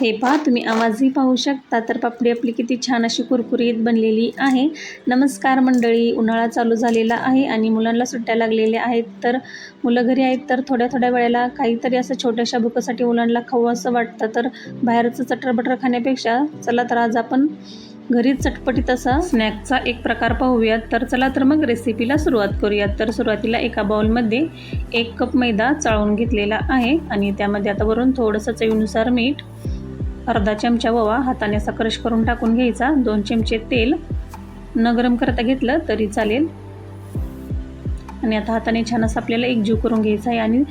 हे पहा तुम्ही आवाजही पाहू शकता. तर पापडी आपली किती छान अशी कुरकुरीत बनलेली आहे. नमस्कार मंडळी उन्हाळा चालू झालेला आहे आणि मुलांना सुट्ट्या लागलेल्या आहेत. तर मुलं घरी आहेत तर थोड्या थोड्या वेळेला काहीतरी असं छोट्याशा भुकासाठी मुलांना खाऊ असं वाटतं. तर बाहेरचं चटरबटर खाण्यापेक्षा चला तर आज आपण घरीच चटपटीत असा स्नॅकचा एक प्रकार पाहूयात. तर चला तर मग रेसिपीला सुरुवात करूयात. तर सुरुवातीला एका बाउलमध्ये एक कप मैदा चाळून घेतलेला आहे आणि त्यामध्ये आता वरून थोडंसं चवीनुसार मीठ अर्धा चमचा ओवा हाताने असा क्रश करून टाकून घ्यायचा. दोन चमचे तेल न गरम करता घेतलं तरी चालेल. आणि आता हाताने छान असं आपल्याला एकजीव करून घ्यायचा आहे आणि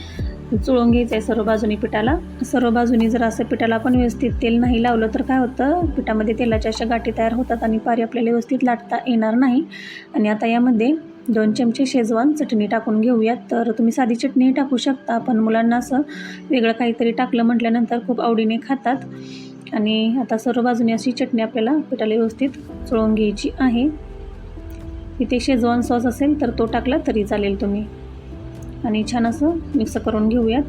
चुळून घ्यायचं आहे सर्व बाजूनी पिठाला. सर्व बाजूनी जर असं पिठाला आपण व्यवस्थित तेल नाही लावलं तर काय होतं? पिठामध्ये तेलाच्या अशा गाठी तयार होतात आणि पारी आपल्याला व्यवस्थित लाटता येणार नाही. आणि आता यामध्ये दोन चमचे शेजवान चटणी टाकून घेऊयात. तर तुम्ही साधी चटणीही टाकू शकता पण मुलांना असं वेगळं काहीतरी टाकलं म्हटल्यानंतर खूप आवडीने खातात. आणि आता सर्व बाजूने अशी चटणी आपल्याला पिठाला व्यवस्थित चोळून घ्यायची आहे. इथे शेजवान सॉस असेल तर तो टाकला तरी चालेल तुम्ही. आणि छान असं मिक्स करून घेऊयात.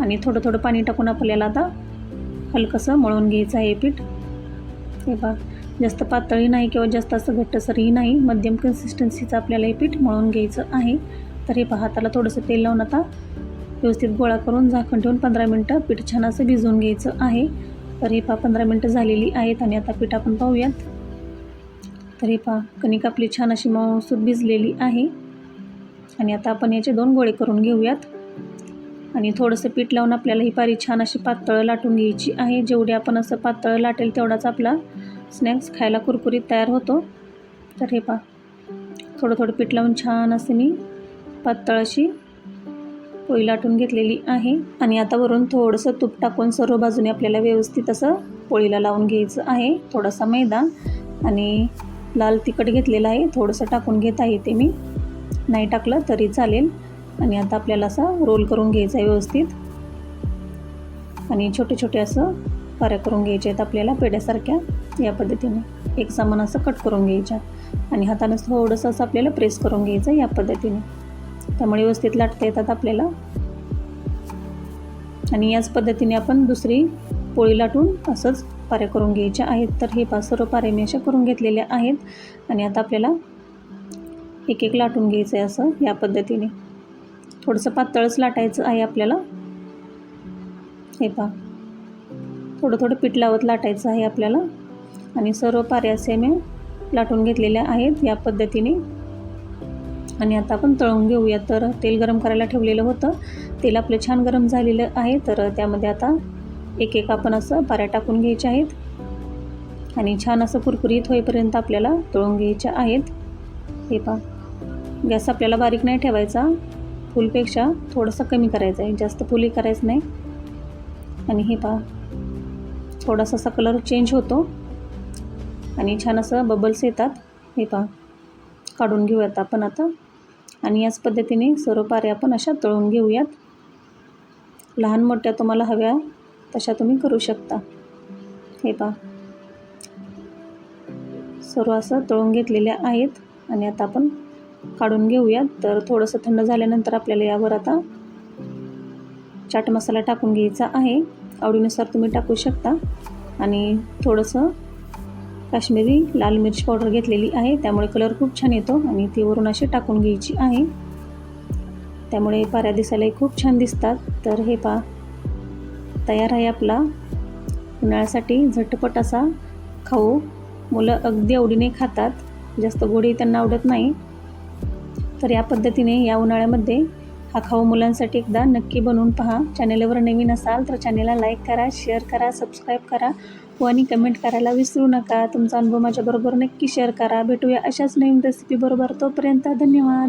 आणि थोडं थोडं पाणी टाकून आपल्याला आता हलकंसं मळून घ्यायचं आहे पीठ. हे बघ जास्त पातळी नाही किंवा जास्त असं घट्टसरही नाही मध्यम कन्सिस्टन्सीचं आपल्याला हे पीठ मळून घ्यायचं आहे. तर हे पहा हाताला थोडंसं तेल लावून आता व्यवस्थित गोळा करून झाकण ठेवून पंधरा मिनटं पीठ छान असं भिजवून घ्यायचं आहे. तर हे पहा पंधरा मिनटं झालेली आहेत आणि आता पीठ आपण पाहूयात. तर हे पहा कणिक आपली छान अशी मऊसूत भिजलेली आहे. आणि आता आपण याचे दोन गोळे करून घेऊयात. आणि थोडंसं पीठ लावून आपल्याला ही पारी छान अशी पातळ लाटून घ्यायची आहे. जेवढी आपण असं पातळ लाटेल तेवढाच आपला स्नॅक्स खायला कुरकुरीत तयार होतो. तर हे पहा थोडं थोडं पीठ लावून छान असं मी पातळ अशी पोळी लाटून घेतलेली आहे. आणि आता वरून थोडंसं तूप टाकून सर्व बाजूने आपल्याला व्यवस्थित असं पोळीला लावून घ्यायचं आहे. थोडासा मैदा आणि लाल तिखट घेतलेलं आहे. थोडंसं टाकून घेत आहे ते मी. नाही टाकलं तरी चालेल. आणि आता आपल्याला असं रोल करून घ्यायचं आहे व्यवस्थित. आणि छोटे छोटे असं पाऱ्या करून घ्यायच्या आहेत आपल्याला पेड्यासारख्या या पद्धतीने एक समान असं कट करून घ्यायच्या. आणि हातानं थोडंसं असं आपल्याला प्रेस करून घ्यायचं या पद्धतीने. त्यामुळे व्यवस्थित लाटता येतात आपल्याला. आणि याच पद्धतीने आपण दुसरी पोळी लाटून असंच पाऱ्या करून घ्यायच्या आहेत. तर हे पाच सर्व पाऱ्या मी अशा करून घेतलेल्या आहेत. आणि आता आपल्याला एक एक लाटून घ्यायचं आहे असं या पद्धतीने. थोडंसं पातळच लाटायचं आहे आपल्याला. हे पहा थोडं थोडं पीठ लावत लाटायचं आहे आपल्याला. आणि सर्व पाऱ्या असे मी लाटून घेतलेल्या आहेत या पद्धतीने. आणि आता आपण तळून घेऊया. तर तेल गरम करायला ठेवलेलं होतं. तेल आपलं छान गरम झालेलं आहे. तर त्यामध्ये आता एक एक आपण असं पाऱ्या टाकून घ्यायच्या आहेत. आणि छान असं कुरकुरीत होईपर्यंत आपल्याला तळून घ्यायच्या आहेत. हे पहा. गॅस आपल्याला बारीक नाही ठेवायचा. फुलपेक्षा थोडंसं कमी करायचं आहे. जास्त फुली करायचं नाही. आणि हे पहा. थोडासा असा कलर चेंज होतो. आणि छान असं बबल्स येतात. हे पहा. काढून घेऊयात आपण आता. आणि याच पद्धतीने सर्व आपण अशा तळून घेऊयात. लहान मोठ्या तुम्हाला हव्या तशा तुम्ही करू शकता. हे पहा. सर्व असं तळून घेतलेल्या आहेत आणि आता आपण काढून घेऊयात. तर थोडंसं थंड झाल्यानंतर आपल्याला यावर आता चाट मसाला टाकून घ्यायचा आहे. आवडीनुसार तुम्ही टाकू शकता. आणि थोडंसं काश्मीरी लाल मिरची पावडर घेतलेली आहे. त्यामुळे कलर खूप छान येतो आणि ती वरून अशी टाकून घ्यायची आहे. त्यामुळे पाऱ्या दिसायलाही खूप छान दिसतात. तर हे पा तयार आहे आपला उन्हाळ्यासाठी झटपट असा खाऊ. मुलं अगदी आवडीने खातात. जास्त गोडी त्यांना आवडत नाही. तर या पद्धतीने या उन्हाळ्यामध्ये हा खाऊ मुलांसाठी एकदा नक्की बनवून पहा. चॅनेलवर नवीन असाल तर चॅनेलला लाईक करा शेअर करा सबस्क्राईब करा व आणि कमेंट करायला विसरू नका. तुमचा अनुभव माझ्याबरोबर नक्की शेअर करा. भेटूया अशाच नवीन रेसिपीबरोबर तोपर्यंत धन्यवाद.